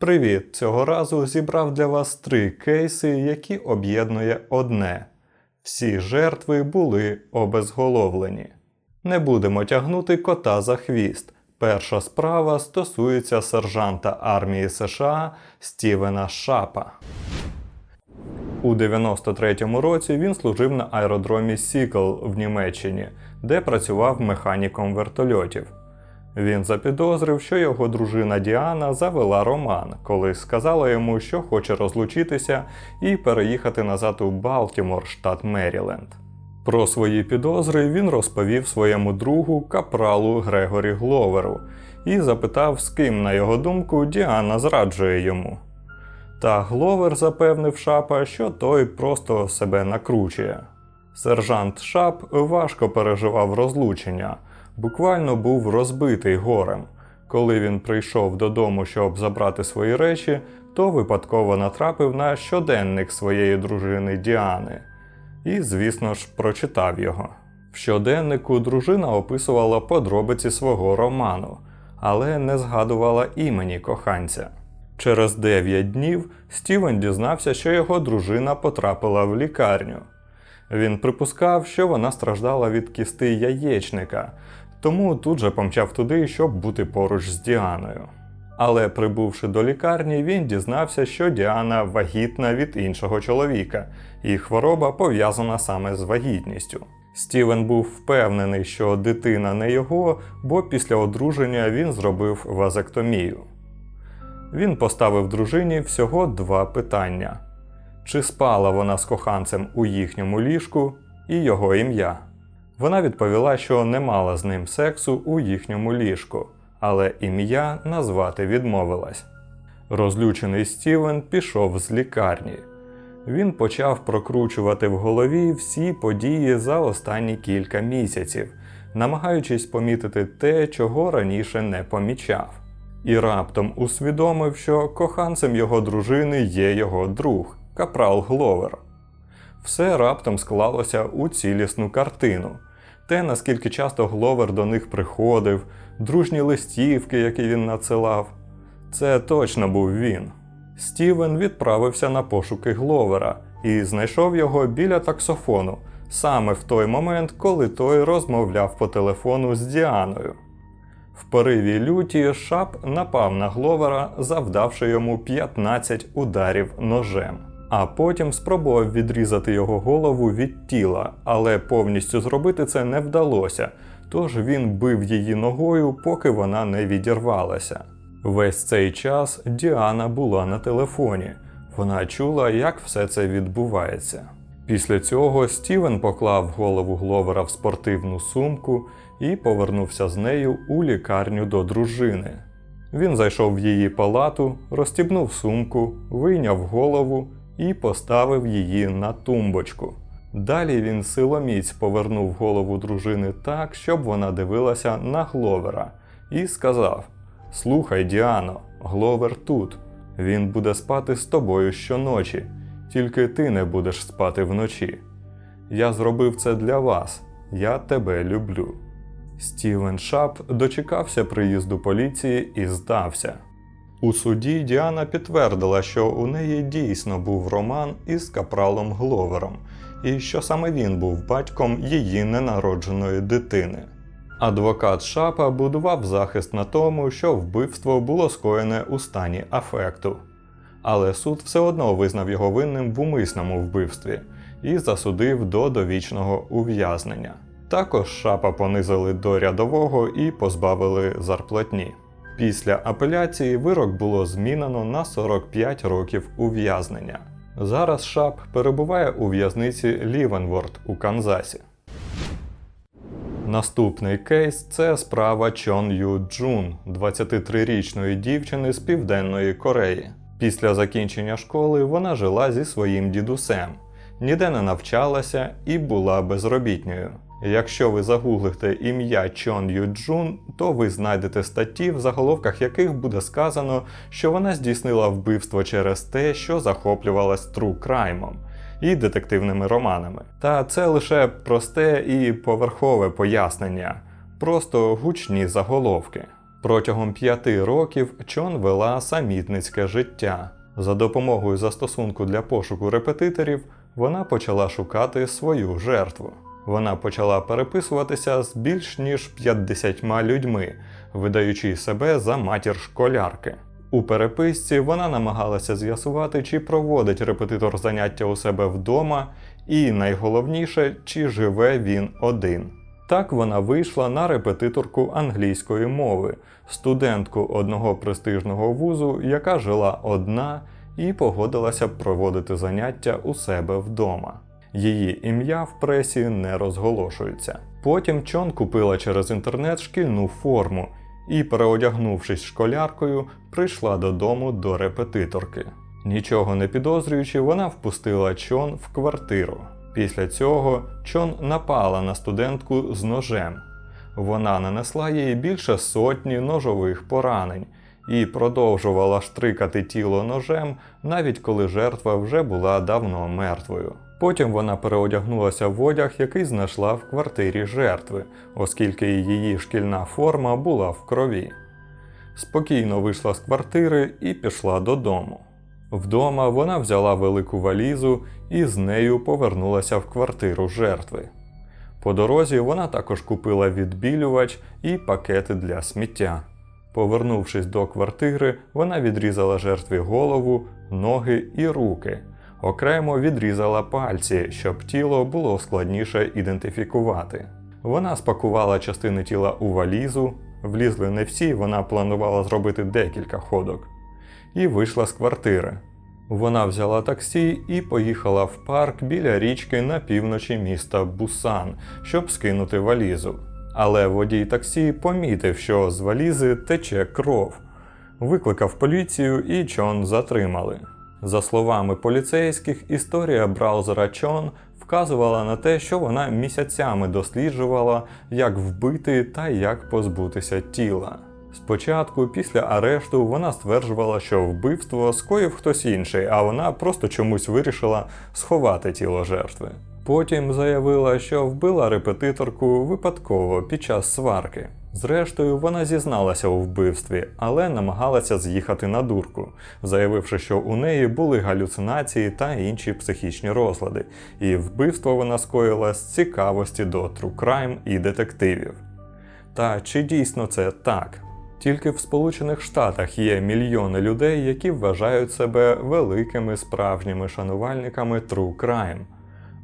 Привіт! Цього разу зібрав для вас три кейси, які об'єднує одне. Всі жертви були обезголовлені. Не будемо тягнути кота за хвіст. Перша справа стосується сержанта армії США Стівена Шапа. У 93-му році він служив на аеродромі Сікл в Німеччині, де працював механіком вертольотів. Він запідозрив, що його дружина Діана завела роман, коли сказала йому, що хоче розлучитися і переїхати назад у Балтімор, штат Меріленд. Про свої підозри він розповів своєму другу капралу Грегорі Гловеру і запитав, з ким, на його думку, Діана зраджує йому. Та Гловер запевнив Шапа, що той просто себе накручує. Сержант Шап важко переживав розлучення, буквально був розбитий горем. Коли він прийшов додому, щоб забрати свої речі, то випадково натрапив на щоденник своєї дружини Діани. І, звісно ж, прочитав його. В щоденнику дружина описувала подробиці свого роману, але не згадувала імені коханця. Через 9 днів Стівен дізнався, що його дружина потрапила в лікарню. Він припускав, що вона страждала від кісти яєчника, тому тут же помчав туди, щоб бути поруч з Діаною. Але прибувши до лікарні, він дізнався, що Діана вагітна від іншого чоловіка, і хвороба пов'язана саме з вагітністю. Стівен був впевнений, що дитина не його, бо після одруження він зробив вазектомію. Він поставив дружині всього два питання: чи спала вона з коханцем у їхньому ліжку і його ім'я. Вона відповіла, що не мала з ним сексу у їхньому ліжку, але ім'я назвати відмовилась. Розлючений Стівен пішов з лікарні. Він почав прокручувати в голові всі події за останні кілька місяців, намагаючись помітити те, чого раніше не помічав. І раптом усвідомив, що коханцем його дружини є його друг, капрал Гловер. Все раптом склалося у цілісну картину. Те, наскільки часто Гловер до них приходив, дружні листівки, які він надсилав. Це точно був він. Стівен відправився на пошуки Гловера і знайшов його біля таксофону, саме в той момент, коли той розмовляв по телефону з Діаною. В пориві люті Шап напав на Гловера, завдавши йому 15 ударів ножем. А потім спробував відрізати його голову від тіла, але повністю зробити це не вдалося, тож він бив її ногою, поки вона не відірвалася. Весь цей час Діана була на телефоні. Вона чула, як все це відбувається. Після цього Стівен поклав голову Гловера в спортивну сумку і повернувся з нею у лікарню до дружини. Він зайшов в її палату, розстібнув сумку, вийняв голову і поставив її на тумбочку. Далі він силоміць повернув голову дружини так, щоб вона дивилася на Гловера, і сказав: Слухай, Діано, Гловер тут. Він буде спати з тобою щоночі, тільки ти не будеш спати вночі. Я зробив це для вас, я тебе люблю. Стівен Шап дочекався приїзду поліції і здався. У суді Діана підтвердила, що у неї дійсно був роман із капралом Гловером, і що саме він був батьком її ненародженої дитини. Адвокат Шапа будував захист на тому, що вбивство було скоєне у стані афекту. Але суд все одно визнав його винним в умисному вбивстві і засудив до довічного ув'язнення. Також шапа понизили до рядового і позбавили зарплатні. Після апеляції вирок було змінено на 45 років ув'язнення. Зараз Шап перебуває у в'язниці Лівенворд у Канзасі. Наступний кейс це справа Чон Ю Джун, 23-річної дівчини з Південної Кореї. Після закінчення школи вона жила зі своїм дідусем, ніде не навчалася і була безробітньою. Якщо ви загуглите ім'я Чон Ю Джун, то ви знайдете статті, в заголовках яких буде сказано, що вона здійснила вбивство через те, що захоплювалась тру краймом і детективними романами. Та це лише просте і поверхове пояснення, просто гучні заголовки. Протягом п'яти років Чон вела самітницьке життя. За допомогою застосунку для пошуку репетиторів вона почала шукати свою жертву. Вона почала переписуватися з більш ніж 50 людьми, видаючи себе за матір школярки. У переписці вона намагалася з'ясувати, чи проводить репетитор заняття у себе вдома, і найголовніше, чи живе він один. Так вона вийшла на репетиторку англійської мови, студентку одного престижного вузу, яка жила одна і погодилася проводити заняття у себе вдома. Її ім'я в пресі не розголошується. Потім Чон купила через інтернет шкільну форму і, переодягнувшись школяркою, прийшла додому до репетиторки. Нічого не підозрюючи, вона впустила Чон в квартиру. Після цього Чон напала на студентку з ножем. Вона нанесла їй більше сотні ножових поранень і продовжувала штрикати тіло ножем, навіть коли жертва вже була давно мертвою. Потім вона переодягнулася в одяг, який знайшла в квартирі жертви, оскільки її шкільна форма була в крові. Спокійно вийшла з квартири і пішла додому. Вдома вона взяла велику валізу і з нею повернулася в квартиру жертви. По дорозі вона також купила відбілювач і пакети для сміття. Повернувшись до квартири, вона відрізала жертві голову, ноги і руки. Окремо відрізала пальці, щоб тіло було складніше ідентифікувати. Вона спакувала частини тіла у валізу, влізли не всі, вона планувала зробити декілька ходок, і вийшла з квартири. Вона взяла таксі і поїхала в парк біля річки на півночі міста Бусан, щоб скинути валізу. Але водій таксі помітив, що з валізи тече кров. Викликав поліцію і Чон затримали. За словами поліцейських, історія браузера Чон вказувала на те, що вона місяцями досліджувала, як вбити та як позбутися тіла. Спочатку, після арешту, вона стверджувала, що вбивство скоїв хтось інший, а вона просто чомусь вирішила сховати тіло жертви. Потім заявила, що вбила репетиторку випадково під час сварки. Зрештою, вона зізналася у вбивстві, але намагалася з'їхати на дурку, заявивши, що у неї були галюцинації та інші психічні розлади, і вбивство вона скоїла з цікавості до crime і детективів. Та чи дійсно це так? Тільки в Сполучених Штатах є мільйони людей, які вважають себе великими справжніми шанувальниками true crime.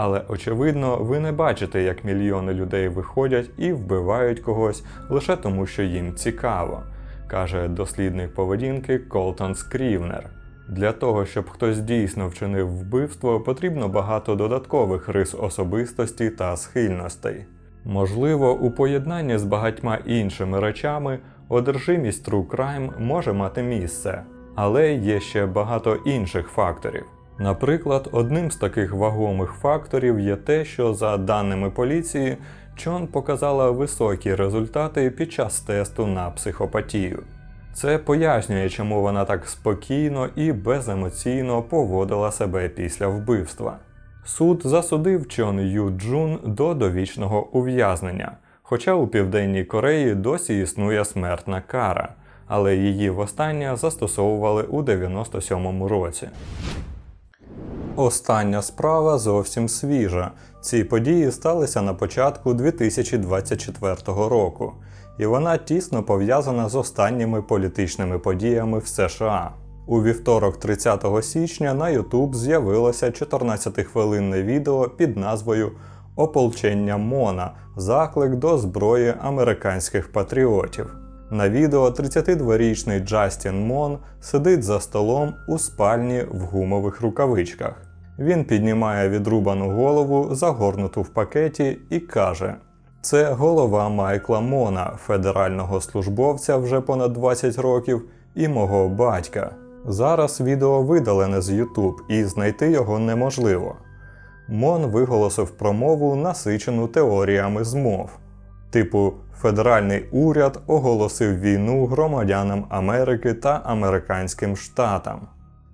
Але очевидно, ви не бачите, як мільйони людей виходять і вбивають когось лише тому, що їм цікаво, каже дослідник поведінки Колтон Скрівнер. Для того, щоб хтось дійсно вчинив вбивство, потрібно багато додаткових рис особистості та схильностей. Можливо, у поєднанні з багатьма іншими речами одержимість true crime може мати місце, але є ще багато інших факторів. Наприклад, одним з таких вагомих факторів є те, що за даними поліції, Чон показала високі результати під час тесту на психопатію. Це пояснює, чому вона так спокійно і беземоційно поводила себе після вбивства. Суд засудив Чон Ю Джун до довічного ув'язнення, хоча у Південній Кореї досі існує смертна кара, але її востаннє застосовували у 97-му році. Остання справа зовсім свіжа. Ці події сталися на початку 2024 року, і вона тісно пов'язана з останніми політичними подіями в США. У вівторок, 30 січня, на YouTube з'явилося 14-хвилинне відео під назвою Ополчення Мона заклик до зброї американських патріотів. На відео 32-річний Джастін Мон сидить за столом у спальні в гумових рукавичках. Він піднімає відрубану голову, загорнуту в пакеті, і каже: Це голова Майкла Мона, федерального службовця вже понад 20 років, і мого батька. Зараз відео видалене з YouTube і знайти його неможливо. Мон виголосив промову, насичену теоріями змов. Типу, федеральний уряд оголосив війну громадянам Америки та американським штатам.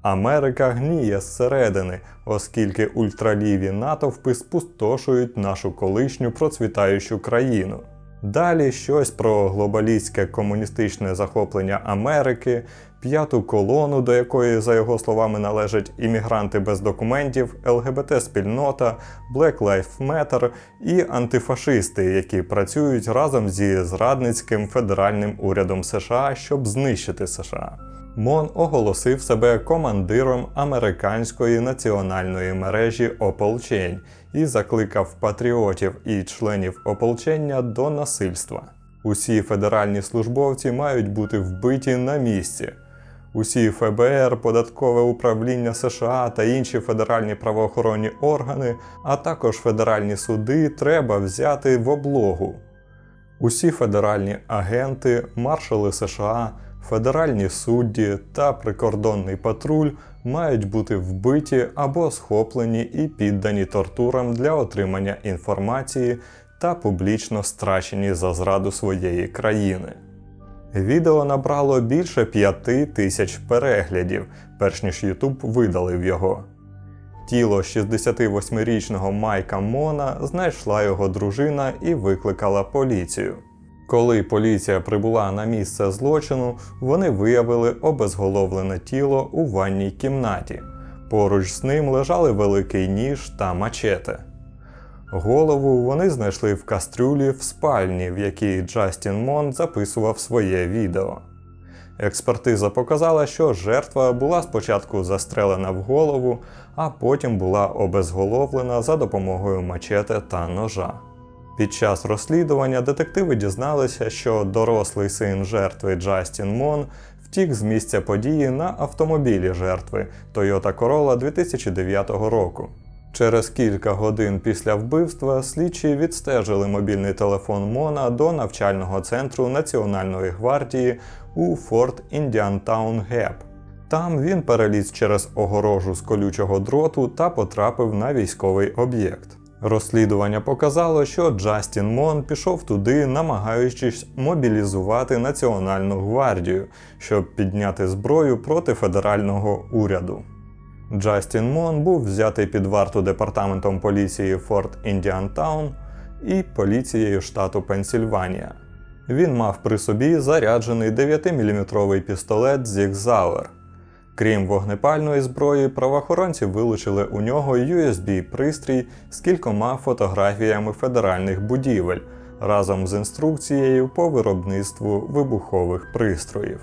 Америка гніє зсередини, оскільки ультраліві натовпи спустошують нашу колишню процвітаючу країну. Далі щось про глобалістське комуністичне захоплення Америки, п'яту колону, до якої, за його словами, належать іммігранти без документів, ЛГБТ-спільнота, Black Lives Matter і антифашисти, які працюють разом зі зрадницьким федеральним урядом США, щоб знищити США. Мон оголосив себе командиром американської національної мережі ополчень і закликав патріотів і членів ополчення до насильства. Усі федеральні службовці мають бути вбиті на місці. Усі ФБР, податкове управління США та інші федеральні правоохоронні органи, а також федеральні суди треба взяти в облогу. Усі федеральні агенти, маршали США, федеральні судді та прикордонний патруль мають бути вбиті або схоплені і піддані тортурам для отримання інформації та публічно страчені за зраду своєї країни. Відео набрало більше п'яти тисяч переглядів, перш ніж YouTube видалив його. Тіло 68-річного Майка Мона знайшла його дружина і викликала поліцію. Коли поліція прибула на місце злочину, вони виявили обезголовлене тіло у ванній кімнаті. Поруч з ним лежали великий ніж та мачете. Голову вони знайшли в кастрюлі в спальні, в якій Джастін Мон записував своє відео. Експертиза показала, що жертва була спочатку застрелена в голову, а потім була обезголовлена за допомогою мачете та ножа. Під час розслідування детективи дізналися, що дорослий син жертви Джастін Мон втік з місця події на автомобілі жертви Toyota Corolla 2009 року. Через кілька годин після вбивства слідчі відстежили мобільний телефон Мона до навчального центру Національної гвардії у Форт Індіантаун Геп. Там він переліз через огорожу з колючого дроту та потрапив на військовий об'єкт. Розслідування показало, що Джастін Мон пішов туди, намагаючись мобілізувати Національну гвардію, щоб підняти зброю проти федерального уряду. Джастін Мон був взятий під варту департаментом поліції Форт Індіантаун і поліцією штату Пенсільванія. Він мав при собі заряджений 9-мм пістолет Зігзауер. Крім вогнепальної зброї, правоохоронці вилучили у нього USB-пристрій з кількома фотографіями федеральних будівель разом з інструкцією по виробництву вибухових пристроїв.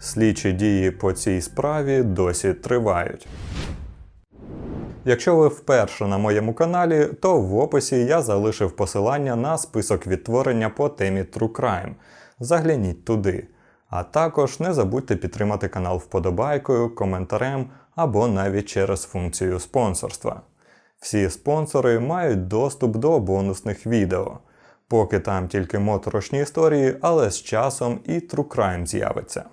Слідчі дії по цій справі досі тривають. Якщо ви вперше на моєму каналі, то в описі я залишив посилання на список відтворення по темі True Crime. Загляніть туди. А також не забудьте підтримати канал вподобайкою, коментарем або навіть через функцію спонсорства. Всі спонсори мають доступ до бонусних відео. Поки там тільки моторошні історії, але з часом і True Crime з'явиться.